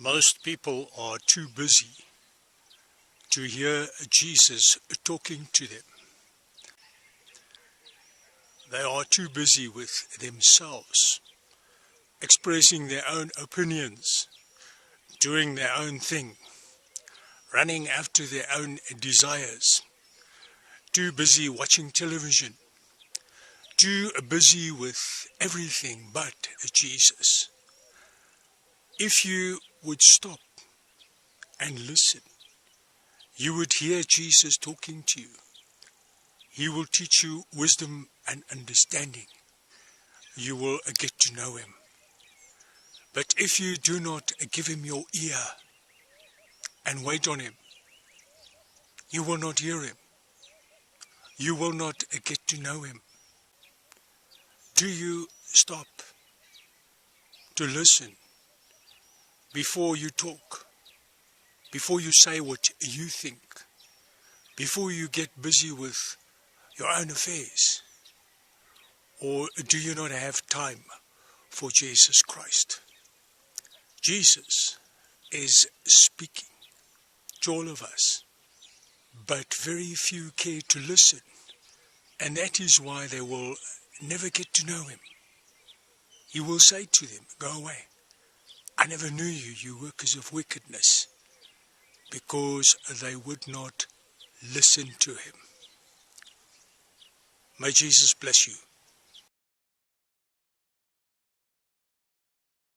Most people are too busy to hear Jesus talking to them. They are too busy with themselves, expressing their own opinions, doing their own thing, running after their own desires, too busy watching television, too busy with everything but Jesus. If you would stop and listen, you would hear Jesus talking to you. He will teach you wisdom and understanding. You will get to know him. But if you do not give him your ear and wait on him, you will not hear him. You will not get to know him. Do you stop to listen before you talk, before you say what you think, before you get busy with your own affairs? Or do you not have time for Jesus Christ? Jesus is speaking to all of us, but very few care to listen, and that is why they will never get to know him. He will say to them, Go away. I never knew you, you workers of wickedness, because they would not listen to him. May Jesus bless you.